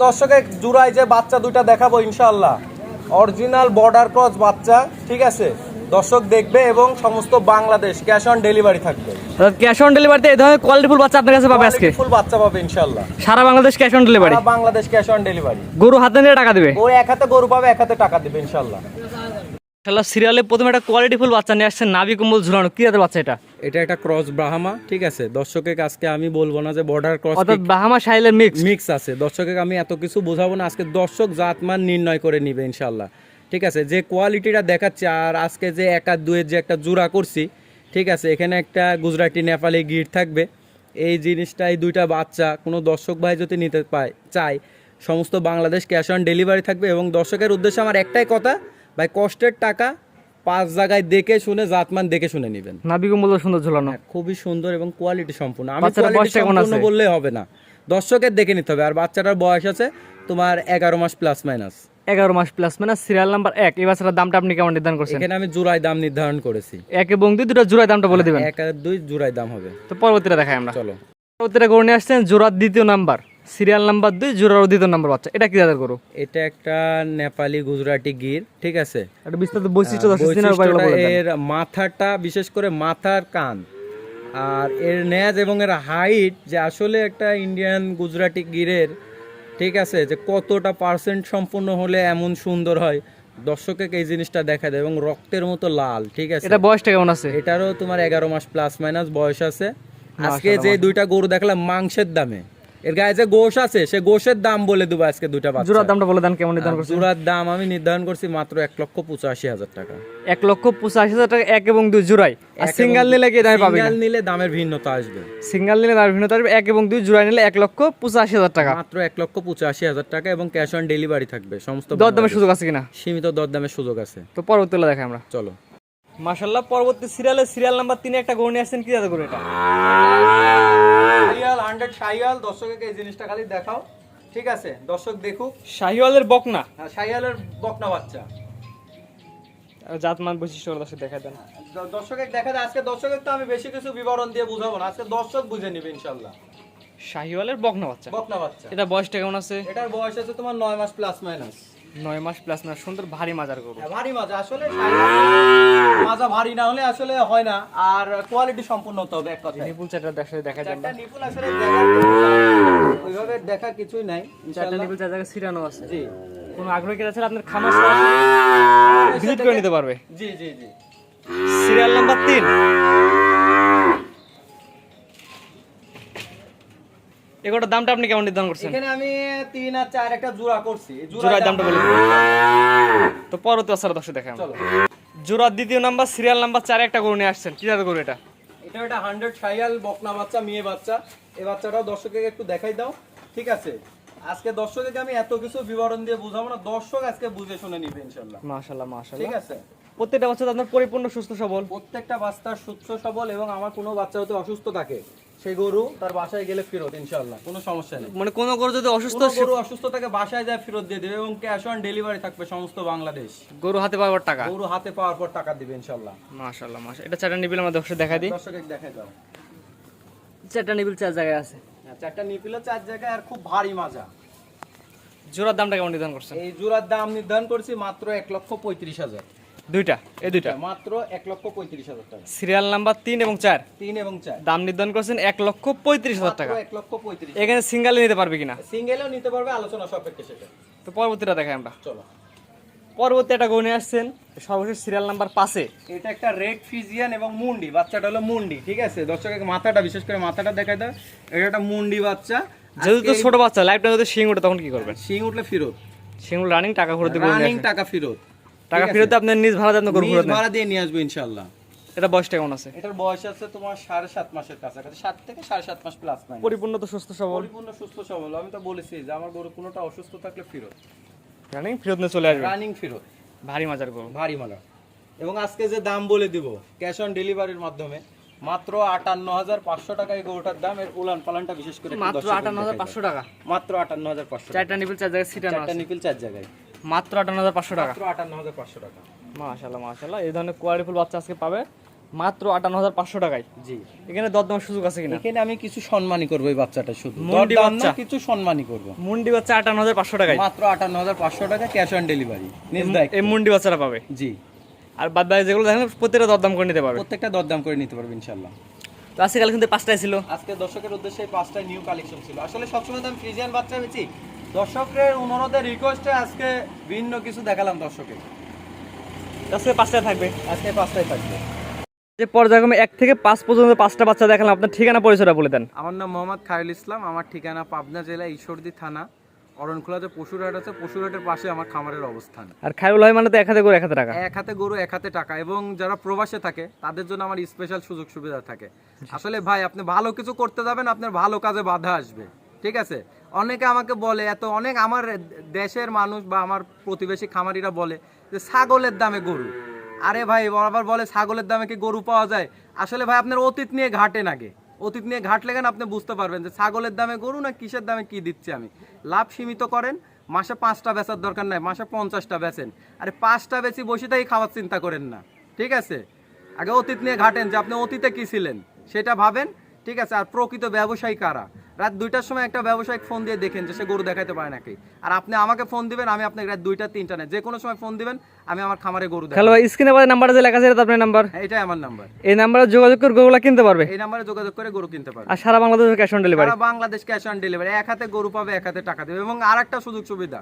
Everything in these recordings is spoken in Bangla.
দর্শকে জুড়াই যে বাচ্চা দুইটা দেখাবো ইনশাল্লাহ অরিজিনাল বর্ডার ক্রস বাচ্চা ঠিক আছে? দর্শক দেখবে এবং সমস্ত বাংলাদেশ ক্যাশ অন ডেলিভারি থাকবে। ক্যাশ অন ডেলিভারিতে এই ধরনের কোয়ালিটিফুল বাচ্চা আপনার কাছে পাবে আজকে? ফুল বাচ্চা পাবে ইনশাল্লাহ সারা বাংলাদেশ ক্যাশ অন ডেলিভারি সারা বাংলাদেশ ক্যাশ অন ডেলিভারি গরু হাতে নিয়ে টাকা দেবে? ও এক হাতে গরু পাবে এক হাতে টাকা দিবে ইনশাল্লাহ ইনশাল্লাহ সিরিয়ালে প্রথমে একটা কোয়ালিটিফুল বাচ্চা নিয়ে আসছে নাভি কম্বল ঝুলানো। কি জাতের বাচ্চা এটা? এটা একটা ক্রস ব্রাহ্মা ঠিক আছে? দর্শকের আজকে আমি বলব না যে বর্ডার ক্রস অর্থাৎ বাহামা সাইলের মিক্স মিক্স আছে। দর্শকের আমি এত কিছু বোঝাবো না। আজকে দর্শক জাতমান নির্ণয় করে নিবে ইনশাল্লাহ ঠিক আছে? যে কোয়ালিটিটা দেখাচ্ছে আর আজকে যে এক আর দুয়ের যে একটা জোড়া করছি ঠিক আছে? এখানে একটা গুজরাটি নেপালি গির থাকবে। এই জিনিসটা এই দুইটা বাচ্চা কোনো দর্শক ভাই যদি নিতে পায় চায় সমস্ত বাংলাদেশ ক্যাশ অন ডেলিভারি থাকবে এবং দর্শকের উদ্দেশ্যে আমার একটাই কথা ভাই কষ্টের টাকা পাঁচ জায়গায় দেখে শুনে জাতমান দেখে শুনে নেবেন। নাভি কম্বল সুন্দর ঝুলানো। খুবই সুন্দর এবং কোয়ালিটি সম্পূর্ণ। আমি বাচ্চাটার কোয়ালিটি সম্পূর্ণ বললে হবে না। দর্শকের দেখে নিতে হবে। আর বাচ্চাটার বয়স আছে তোমার এগারো মাস প্লাস মাইনাস এগারো মাস প্লাস মানে সিরিয়াল নাম্বার এক। এই বাচ্চাটার দামটা আপনি কেমন নির্ধারণ করছেন? এখানে আমি জোড়ায় দাম নির্ধারণ করেছি। এক এবং দুই দুটো জোড়ায় দামটা বলে দিবেন। এক আর দুই জোড়ায় দাম হবে। তো পরবর্তীটা দেখাই আমরা। চলো। পরবর্তীটা গরু নিয়ে আসছেন জোড়ার দ্বিতীয় নাম্বার সিরিয়াল নাম্বার দুই জোড়ার দ্বিতীয় নাম্বার বাচ্চা। এটা কি জাতের গরু? এটা একটা নেপালি গুজরাটি গির ঠিক আছে? একটা বিস্তারিত বৈশিষ্ট্য। এর মাথাটা বিশেষ করে মাথার কান আর এর ন্যাজ এবং এর হাইট যে আসলে একটা ইন্ডিয়ান গুজরাটি গিরের ঠিক আছে যে কতটা পার্সেন্ট সম্পূর্ণ হলে এমন সুন্দর হয় দর্শকে এই জিনিসটা দেখা দেয় এবং রক্তের মতো লাল ঠিক আছে? এটা বয়সটা কেমন আছে? এটারও তোমার এগারো মাস প্লাস মাইনাস বয়স আছে। আজকে যে দুইটা গরু দেখলাম মাংসের দামে। এর গায়ে যে গোশ আছে সে গোশের দাম বলে দেবো আজকে দুটা বাচ্চা। জোড়ার দামটা বলে দেন কেমন নির্ধারণ করছেন? জোড়ার দাম আমি নির্ধারণ করছি মাত্র এক লক্ষ পঁচাশি হাজার টাকা। এক লক্ষ পঁচাশি হাজার টাকা এক এবং দুই জোড়াই আর সিঙ্গেল নিলে কি দামে পাবে সিঙ্গেল নিলে দামের ভিন্নতা আসবে। সিঙ্গেল নিলে তার ভিন্নতা আসবে এক এবং দুই জোড়াই নিলে এক লক্ষ পঁচাশি হাজার টাকা। মাত্র এক লক্ষ পঁচাশি হাজার টাকা এবং ক্যাশ অন ডেলিভারি থাকবে সমস্ত দর দামের সুযোগ আছে কিনা? সীমিত দরদামের সুযোগ আছে। তো পরবর্তীটা দেখাই আমরা। চলো। মাশাল্লাহ পরবর্তী সিরিয়ালে সিরিয়াল নাম্বার তিনে একটা গরু নিয়ে আসছেন কি গরু এটা? হান্ড্রেড শাহিওয়াল দর্শককে এই জিনিসটা খালি দেখাও। ঠিক আছে দর্শক দেখুক। শাহিওয়ালের বকনা? হ্যাঁ, শাহিওয়ালের বকনা বাচ্চা। জাতমান বৈশিষ্ট্য দর্শক দেখা দেন। দর্শকের দেখা দেয় আজকে দর্শকের তো আমি বেশি কিছু বিবরণ দিয়ে বুঝাবো না। আজকে দর্শক বুঝে নিবে ইনশাল্লাহ শাহিওয়ালের বকনা বাচ্চা? বকনা বাচ্চা। এটা বয়সটা কেমন আছে? এটার বয়স আছে তোমার নয় মাস প্লাস মাইনাস নয় মাস প্লাস না সুন্দর ভারী মাজার গরু। ভারী মাজা। আসলে মাজা ভারী না হলে আসলে হয় না। আর কোয়ালিটি সম্পূর্ণ হতে হবে এক কথায়। নিপুল চারটা দেখা দেখা চারটা নিপুল আসলে ওইভাবে দেখা কিছুই নাই ইনশাআল্লাহ। নিপুল জায়গায় সিরানো আছে। জি। কোনো আগ্রহী কেটে আছে? আপনার খামার ভিজিট করে নিতে পারবে। জি জি জি। সিরিয়াল নাম্বার তিন। এগুলোর দামটা আপনি কেমন নির্ধারণ করছেন? এখানে আমি তিন আর চার একটা জোড়া করছি। জোড়ার দামটা বলে। তো পরবর্তী দর্শক দেখাই চলো। জোড়ার দ্বিতীয় নাম্বার সিরিয়াল নাম্বার চারে একটা গরু নিয়ে আসছেন। কি জাতের গরু এটা? এটা একটা হান্ড্রেড শাইয়াল বকনা বাচ্চা মেয়ে বাচ্চা। এই বাচ্চাটাও দর্শককে একটু দেখাই দাও। ঠিক আছে? আজকে দর্শককে আমি এত কিছু বিবরণ দিয়ে বুঝাবো না। দর্শক আজকে বুঝে শুনে নিবে ইনশাল্লাহ। মাশাল্লাহ মাশাল্লাহ। ঠিক আছে? প্রত্যেকটা বাচ্চা আপনার পরিপূর্ণ সুস্থ সবল। প্রত্যেকটা বাচ্চার সুস্থ সবল এবং আমার কোনো বাচ্চা হতে অসুস্থ থাকে। সেই গরু তার বাসায় গেলে ফেরত ইনশাল্লাহ কোনো সমস্যা নেই। মানে কোনো গরু যদি অসুস্থ গরু অসুস্থ থাকে বাসায় যায় ফেরত দিয়ে দেবে এবং ক্যাশ অন ডেলিভারি থাকবে সমস্ত বাংলাদেশ। গরু হাতে পাওয়ার টাকা? গরু হাতে পাওয়ার পর টাকা দিবে ইনশাল্লাহ মাশাল্লাহ মাশা এটা চারটা নিবিল আমাদের দর্শক দেখা দিই। দর্শক দেখাই দাও। চারটা নিবিল চার জায়গায় আছে। হ্যাঁ, চারটা নিপিলো চার জায়গায় আর খুব ভারী মাজা। জোড়ার দামটা কেমন নির্ধারণ করছেন? এই জোড়ার দাম নির্ধারণ করছি মাত্র এক লক্ষ পঁয়ত্রিশ হাজার। দুইটা এই দুইটা। মাত্র এক লক্ষ পঁয়ত্রিশ হাজার টাকা। সিরিয়াল নাম্বার তিন এবং চার। তিন এবং চার। দাম নির্ধারণ করছেন এক লক্ষ পঁয়ত্রিশ হাজার টাকা। এক লক্ষ পঁয়ত্রিশ এখানে সিঙ্গালে নিতে পারবে কিনা? সিঙ্গেলও নিতে পারবে আলোচনা সাপেক্ষে সেটা। তো পরবর্তীটা দেখাই আমরা। চলো। পরবর্তী একটা আসছেন সর্বশেষ সিরিয়াল নাম্বার পাঁচে। এটা একটা রেড ফিজিয়ান এবং মুন্ডি বাচ্চাটা হলো মুন্ডি ঠিক আছে? দর্শকের মাথাটা বিশেষ করে মাথাটা দেখাই দাও। এটা একটা মুন্ডি বাচ্চা। যেহেতু ছোট বাচ্চা লাইফটা যদি শিং ওঠে তখন কি করবেন? শিং উঠলে ফেরত। শিং রানিং টাকা ফেরত রানিং টাকা ফেরত। টাকা ফেরত আপনার নিজ ভাড়া দেন গরু নিজ ভাড়া দিয়ে নিয়ে আসব ইনশাল্লাহ এটা বয়সটা কেমন আছে? এটার বয়স আছে তোমার সাড়ে সাত মাসের কাছাকাছি। সাত থেকে সাড়ে সাত মাস প্লাস নাই পরিপূর্ণ তো সুস্থ সবল। পরিপূর্ণ সুস্থ সবল। আমি তো বলেছি যে আমার গরু কোনোটা অসুস্থ থাকলে ফেরত। রানিং ফেরত নিয়ে চলে আসবে। রানিং ফেরত। ভারী মাজার গরু। ভারী মালা এবং আজকে যে দাম বলে দিব ক্যাশ অন ডেলিভারির মাধ্যমে মাত্র আটান্ন হাজার পাঁচশো টাকা এই গরুটার দাম এর উলান পালানটা বিশেষ করে মাত্র আটান্ন হাজার পাঁচশো। টাকা। মাত্র আটান্ন হাজার পাঁচশো। চারটা নিপিল চার জায়গায় সিটানো চারটা নিপিল চার জায়গায়। মাত্র আটান্ন হাজার পাঁচশো টাকা। মাত্র আটান্ন হাজার পাঁচশো টাকা। মাশাল্লাহ মাশাল্লাহ এই ধরনের কোয়ালিটিফুল বাচ্চা আজকে পাবে মাত্র আটান্ন হাজার পাঁচশো টাকায়। জি। এখানে দরদাম সুযোগ আছে কিনা? এখানে আমি কিছু সম্মানই করব এই বাচ্চাটা শুধু। মুন্ডি বাচ্চা। কিছু সম্মানই করব। মুন্ডি বাচ্চা আটান্ন হাজার পাঁচশো টাকায়। মাত্র আটান্ন হাজার পাঁচশো টাকা ক্যাশ অন ডেলিভারি এই মুন্ডি বাচ্চাটা পাবে। জি। আর বাদ বাকি যেগুলো দেখেন প্রত্যেকটা দরদাম করে নিতে পারবে। প্রত্যেকটা দরদাম করে নিতে পারবে ইনশাল্লাহ তো আজকে কালে কিন্তু পাঁচটায় ছিল। আজকে দর্শকের উদ্দেশ্যে পাঁচটা নিউ কালেকশন ছিল। আসলে সবসময় তো আমি ফ্রিজিয়ান বাচ্চা বেছি দর্শকের অনুরোধের রিকোয়েস্টে আজকে ভিন্ন কিছু দেখালাম দর্শকের আজকে পাঁচটায় থাকবে। আজকে পাঁচটাই থাকবে। যে পর্যায়ক্রমে এক থেকে পাঁচ পর্যন্ত পাঁচটা বাচ্চা দেখালাম আপনার ঠিকানা পরিচয়টা বলে দেন। আমার নাম মোহাম্মদ খায়রুল ইসলাম আমার ঠিকানা পাবনা জেলা ঈশ্বরদী থানা অরণখোলা যে পশুরহাট আছে পশুরহাটের পাশে আমার খামারের অবস্থান। আর খায়রুল হয় মানে তো এক হাতে করে এক হাতে টাকা। এক হাতে গরু এক হাতে টাকা এবং যারা প্রবাসে থাকে তাদের জন্য আমার স্পেশাল সুযোগ সুবিধা থাকে। আসলে ভাই আপনি ভালো কিছু করতে যাবেন আপনার ভালো কাজে বাধা আসবে। ঠিক আছে? অনেকে আমাকে বলে, এত অনেক আমার দেশের মানুষ বা আমার প্রতিবেশী খামারিরা বলে যে, ছাগলের দামে গরু। আরে ভাই আবার বলে, ছাগলের দামে কি গরু পাওয়া যায়? আসলে ভাই, আপনার অতীত নিয়ে ঘাটেন আগে। অতীত নিয়ে ঘাটলে কেন আপনি বুঝতে পারবেন যে, ছাগলের দামে গরু না কিসের দামে কি দিচ্ছি আমি? লাভ সীমিত করেন, মাসে পাঁচটা বেচার দরকার নাই, মাসে পঞ্চাশটা বেচেন। আরে পাঁচটা বেশি বসে তাই খাওয়ার চিন্তা করেন না, ঠিক আছে? আগে অতীত নিয়ে ঘাটেন যে, আপনি অতীতে কী ছিলেন? সেটা ভাবেন, ঠিক আছে? আর প্রকৃত ব্যবসায়ী কারা? রাত দুইটার সময় একটা ব্যবসায়িক ফোন দিয়ে দেখেন যে সে গরু দেখাইতে পারে নাকি। আর আপনি আমাকে ফোন দিবেন আমি আপনাকে রাত দুইটা তিনটা নেই যে কোনো সময় ফোন দিবেন আমি আমার খামারে গরু দেখাবো। ভাই স্ক্রিনে পাশে নাম্বারটা যে লেখা আছে এটা আপনার নাম্বার? হ্যাঁ, এটাই আমার নাম্বার। এই নাম্বারে যোগাযোগ করে গরুগুলা কিনতে পারবে? এই নাম্বারে যোগাযোগ করে গরু কিনতে পারবেন আর সারা বাংলাদেশ ক্যাশ অন ডেলিভারি সারা বাংলাদেশ ক্যাশ অন ডেলিভারি এক হাতে গরু পাবে এক হাতে টাকা দেবে। এবং আর একটা সুযোগ সুবিধা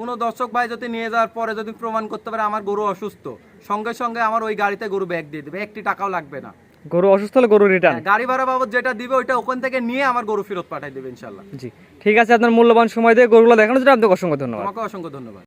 কোনো দর্শক ভাই যদি নিয়ে যাওয়ার পরে যদি প্রমাণ করতে পারে আমার গরু অসুস্থ সঙ্গে সঙ্গে আমার ওই গাড়িতে গরু ব্যাগ দিয়ে দেবে। একটি টাকাও লাগবে না। গরু অসুস্থ হলে গরু রিটার্ন গাড়ি ভাড়া বাবদ যেটা দিবে ওইটা ওখান থেকে নিয়ে আমার গরু ফেরত পাঠাই দেবে ইনশাল্লাহ। জি ঠিক আছে আপনার মূল্যবান সময় দিয়ে গরুগুলো দেখানোর জন্য আপনাকে অসংখ্য ধন্যবাদ। অসংখ্য ধন্যবাদ।